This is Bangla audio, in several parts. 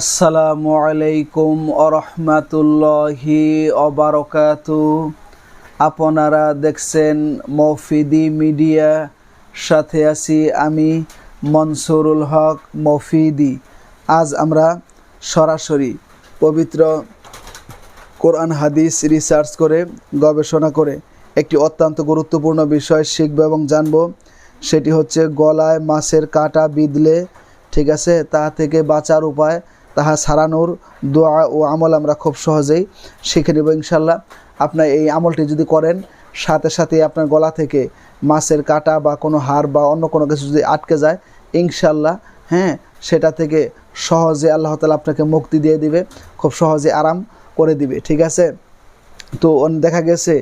আসসালামু আলাইকুম আরহামাতুল্লাহি অবারকাতু আপনারা দেখছেন মফিদি মিডিয়া, সাথে আছি আমি মনসুরুল হক মফিদি। আজ আমরা সরাসরি পবিত্র কোরআন হাদিস রিসার্চ করে, গবেষণা করে একটি অত্যন্ত গুরুত্বপূর্ণ বিষয় শিখব এবং জানব। সেটি হচ্ছে গলায় মাছের কাঁটা বিঁধলে, ঠিক আছে, তা থেকে বাঁচার উপায় তাহা সারানোর দোয়া ও আমল আমরা খুব সহজেই শিখে নেব ইনশাল্লাহ। আপনার এই আমলটি যদি করেন, সাথে সাথে আপনার গলা থেকে মাছের কাঁটা বা কোনো হার বা অন্য কোনো কিছু যদি আটকে যায়, ইনশাল্লাহ হ্যাঁ সেটা থেকে সহজে আল্লাহ তালা আপনাকে মুক্তি দিয়ে দিবে, খুব সহজে আরাম করে দিবে, ঠিক আছে? তো দেখা গেছে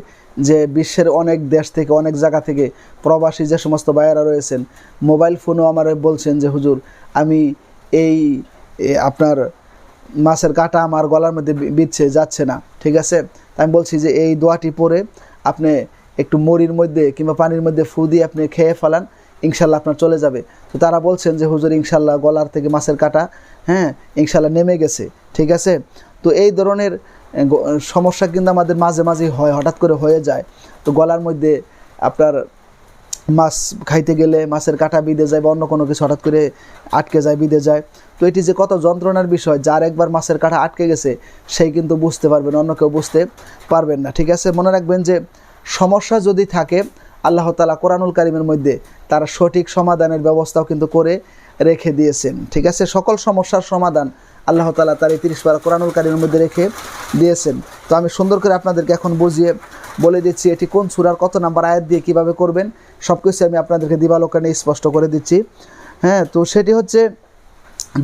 যে বিশ্বের অনেক দেশ থেকে, অনেক জায়গা থেকে প্রবাসী যে সমস্ত ভাইয়েরা রয়েছেন, মোবাইল ফোনও আমার বলছেন যে, হুজুর, আমি এই আপনার মাছের কাঁটা আমার গলার মধ্যে বিচ্ছে যাচ্ছে না, ঠিক আছে? আমি বলছি যে এই দোয়াটি পরে আপনি একটু মরির মধ্যে কিংবা পানির মধ্যে ফু দিয়ে আপনি খেয়ে ফেলান, ইনশাল্লাহ আপনার চলে যাবে। তো তারা বলছেন যে, হুজুর, ইনশাল্লাহ গলার থেকে মাছের কাঁটা হ্যাঁ ইনশাল্লাহ নেমে গেছে, ঠিক আছে? তো এই ধরনের সমস্যা কিন্তু আমাদের মাঝে মাঝে হয়, হঠাৎ করে হয়ে যায়। তো গলার মধ্যে আপনার মাছ খাইতে গেলে মাছের কাঁটা বিঁধে যায় বা অন্য কোনো কিছু হঠাৎ করে আটকে যায়, বিঁধে যায়। তো এটি যে কত যন্ত্রণার বিষয়, যার একবার মাছের কাঁটা আটকে গেছে, সেই কিন্তু বুঝতে পারবেন, অন্য কেউ বুঝতে পারবেন না। ঠিক আছে? মনে রাখবেন যে সমস্যা যদি থাকে, আল্লাহ তালা কোরআনুল কারিমের মধ্যে তার সঠিক সমাধানের ব্যবস্থাও কিন্তু করে রেখে দিয়েছেন। ঠিক আছে? সকল সমস্যার সমাধান আল্লাহ তালা তার এই তিরিশ বার কোরআনুল কারিমের মধ্যে রেখে দিয়েছেন। তো আমি সুন্দর করে আপনাদেরকে এখন বুঝিয়ে বলে দিচ্ছি, এটি কোন সুরার কত নাম্বার আয়াত দিয়ে কীভাবে করবেন সব কিছু আমি আপনাদেরকে দিবালোকানে স্পষ্ট করে দিচ্ছি। হ্যাঁ তো সেটি হচ্ছে,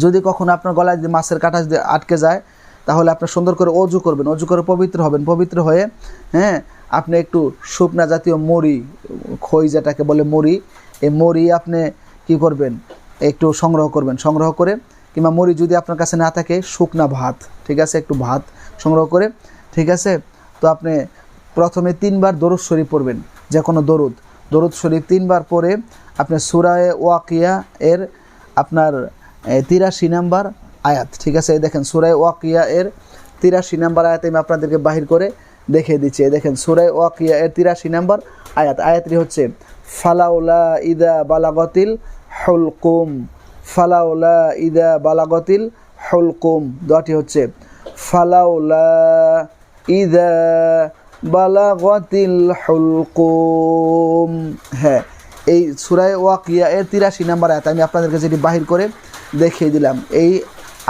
যদি কখনো আপনার গলায় যদি মাছের কাঁটা যদি আটকে যায়, তাহলে আপনি সুন্দর করে অজু করবেন, অজু করে পবিত্র হবেন। পবিত্র হয়ে হ্যাঁ আপনি একটু শুকনা জাতীয় মরি খই যেটাকে বলে মরি এই মরি আপনি কি করবেন, একটু সংগ্রহ করবেন। সংগ্রহ করে কিংবা মরি যদি আপনার কাছে না থাকে, শুকনা ভাত, ঠিক আছে? একটু ভাত সংগ্রহ করে, ঠিক আছে? তো আপনি প্রথমে তিনবার দরুদ শরীফ পড়বেন, যে কোনো দরুদ। দরুদ শরীফ তিনবার পরে আপনি সুরায় ওয়াকিয়া এর আপনার তিরাশি নাম্বার আয়াত, ঠিক আছে? এই দেখেন, সুরায় ওয়াকিয়া এর তিরাশি নাম্বার আয়াত আমি আপনাদেরকে বাহির করে দেখিয়ে দিচ্ছি। এই দেখেন, সুরায় ওয়াকিয়া এর তিরাশি নাম্বার আয়াত। আয়াতটি হচ্ছে, ফালাউলা ইদা বালাগতিল হলকুম। ফালাউলা ইদা বালাগতিল হলকুম। দোয়াটি হচ্ছে, ফালাউলা ইদা বালাগতিল হলকুম। হ্যাঁ এই সুরায় ওয়াকিয়া এর তিরাশি নাম্বার আয়াত, আমি আপনাদেরকে যেটি বাহির করে দেখিয়ে দিলাম। এই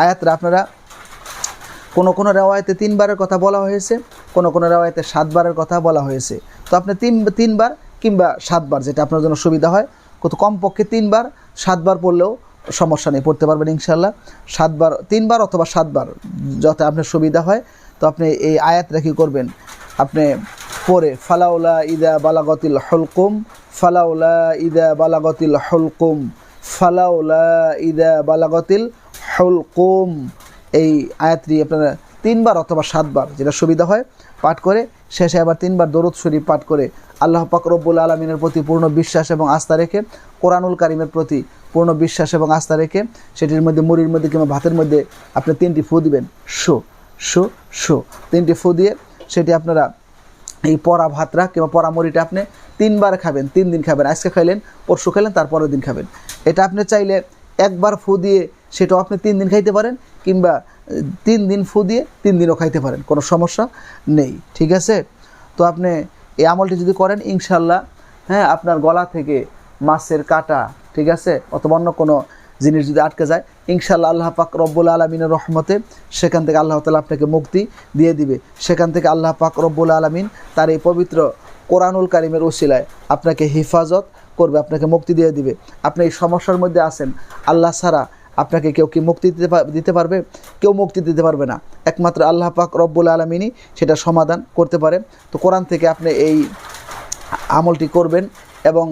আয়াতটা আপনারা কোনো কোনো রেওয়ায়তে তিনবারের কথা বলা হয়েছে, কোনো কোনো রেওয়ায়তে সাতবারের কথা বলা হয়েছে। তো আপনি তিন, তিনবার কিংবা সাতবার, যেটা আপনার জন্য সুবিধা হয়, কত কমপক্ষে তিনবার সাতবার পড়লেও সমস্যা নেই পড়তে পারবেন ইনশাল্লাহ সাতবার, তিনবার অথবা সাতবার যাতে আপনার সুবিধা হয়, তো আপনি এই আয়াতটা কী করবেন। আপনি পরে ফালাউলা ইদা বালাগতিল হলকুম, ফালাউলা ইদা বালাগতিল হলকুম, ফালাউলা ইদা বালাগতিল হলকুম। এই আয়াতটি আপনারা তিনবার অথবা সাতবার যেটা সুবিধা হয়, পাঠ করে শেষে আবার তিনবার দরুদ শরীফ পাঠ করে আল্লাহ পাক রব্বুল আলমিনের প্রতি পূর্ণ বিশ্বাস এবং আস্থা রেখে কোরআনুল কারিমের প্রতি পূর্ণ বিশ্বাস এবং আস্থা রেখে সেটির মধ্যে মুড়ির মধ্যে কিংবা ভাতের মধ্যে আপনি তিনটি ফু দিবেন। শো শো শো। তিনটি ফু দিয়ে সেটি আপনারা এই পরা ভাতরা কিংবা পরা মুড়িটা আপনি তিনবার খাবেন, তিন দিন খাবেন। আজকে খাইলেন, পরশু খাইলেন, তারপরের দিন খাবেন। এটা আপনি চাইলে একবার ফু দিয়ে সেটাও আপনি তিন দিন খাইতে পারেন কিংবা তিন দিন ফু দিয়ে তিন দিনও খাইতে পারেন, কোনো সমস্যা নেই, ঠিক আছে? তো আপনি এই আমলটি যদি করেন ইনশাল্লাহ হ্যাঁ আপনার গলা থেকে মাছের কাটা, ঠিক আছে, অথবা অন্য কোনো জিনিস যদি আটকে যায় ইনশাল্লাহ আল্লাহ পাক রব্বুল আলমিনের রহমতে সেখান থেকে আল্লাহ তালা আপনাকে মুক্তি দিয়ে দিবে। সেখান থেকে আল্লাহ পাক রব্বুল আলমিন তার এই পবিত্র কোরআনুল কারিমের ওসিলায় আপনাকে হেফাজত করবে, আপনাকে মুক্তি দিয়ে দিবে। আপনি এই সমস্যার মধ্যে আছেন, আল্লাহ ছাড়া আপনাকে কেউ কি মুক্তি দিতে দিতে পারবে? কেউ মুক্তি দিতে পারবে না। একমাত্র আল্লাহ পাক রব্বুল আলমিনই সেটা সমাধান করতে পারে তো কোরআন থেকে আপনি এই আমলটি করবেন এবং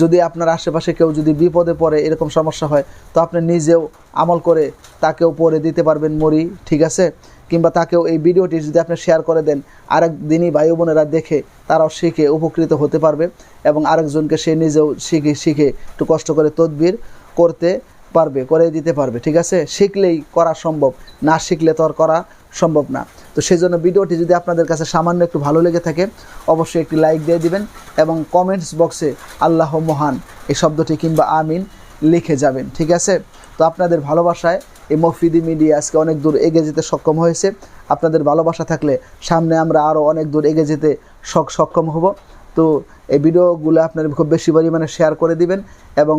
যদি আপনার আশেপাশে কেউ যদি বিপদে পড়ে, এরকম সমস্যা হয়, তো আপনি নিজেও আমল করে তাকেও পরে দিতে পারবেন মরি ঠিক আছে? কিংবা তাকেও এই ভিডিওটি যদি আপনি শেয়ার করে দেন, আরেক দিনই ভাই বোনেরা দেখে তারাও শিখে উপকৃত হতে পারবে এবং আরেকজনকে সে নিজেও শিখে শিখে একটু কষ্ট করে তদবির করতে পারবে, করে দিতে পারবে, ঠিক আছে? শিখলেই করা সম্ভব, না শিখলে তো আর করা সম্ভব না। তো সেই জন্য ভিডিওটি যদি আপনাদের কাছে সামান্য একটু ভালো লেগে থাকে, অবশ্যই একটি লাইক দিয়ে দিবেন এবং কমেন্টস বক্সে আল্লাহ মহান এই শব্দটি কিংবা আমিন লিখে যাবেন, ঠিক আছে? তো আপনাদের ভালোবাসায় এই মফিদি মিডিয়া আজকে অনেক দূর এগিয়ে যেতে সক্ষম হয়েছে। আপনাদের ভালোবাসা থাকলে সামনে আমরা আরও অনেক দূর এগিয়ে যেতে সক- সক্ষম হব। তো এই ভিডিওগুলো আপনারা খুব বেশি পরিমাণে শেয়ার করে দিবেন এবং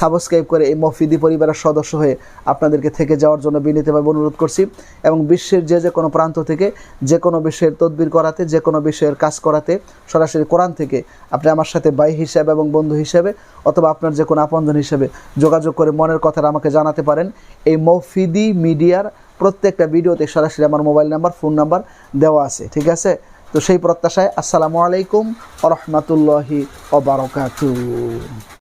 সাবস্ক্রাইব করে এই মফিদি পরিবারের সদস্য হয়ে আপনাদেরকে থেকে যাওয়ার জন্য বিনীতভাবে অনুরোধ করছি এবং বিশ্বের যে যে কোনো প্রান্ত থেকে, যে কোনো বিষয়ের তদবির করাতে, যে কোনো বিষয়ের কাজ করাতে সরাসরি কোরআন থেকে আপনি আমার সাথে ভাই হিসাবে এবং বন্ধু হিসেবে অথবা আপনার যে কোনো আপনজন হিসেবে যোগাযোগ করে মনের কথাটা আমাকে জানাতে পারেন। এই মফিদি মিডিয়ার প্রত্যেকটা ভিডিওতে সরাসরি আমার মোবাইল নাম্বার, ফোন নাম্বার দেওয়া আছে, ঠিক আছে? তো সেই প্রত্যাশায় আসসালামু আলাইকুম আ রহমতুল্লাহি